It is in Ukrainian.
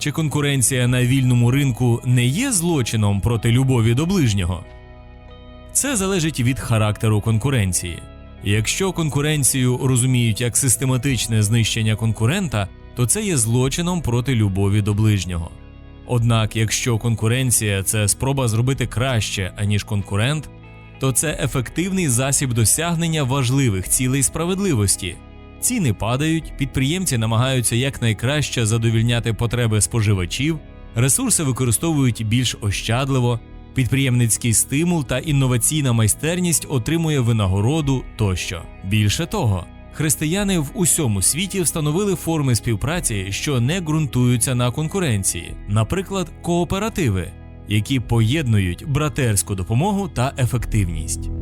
Чи конкуренція на вільному ринку не є злочином проти любові до ближнього? Це залежить від характеру конкуренції. Якщо конкуренцію розуміють як систематичне знищення конкурента, то це є злочином проти любові до ближнього. Однак, якщо конкуренція це спроба зробити краще, аніж конкурент, то це ефективний засіб досягнення важливих цілей справедливості. Ціни падають, підприємці намагаються якнайкраще задовільняти потреби споживачів, ресурси використовують більш ощадливо, підприємницький стимул та інноваційна майстерність отримує винагороду тощо. Більше того, християни в усьому світі встановили форми співпраці, що не ґрунтуються на конкуренції, наприклад, кооперативи, які поєднують братерську допомогу та ефективність.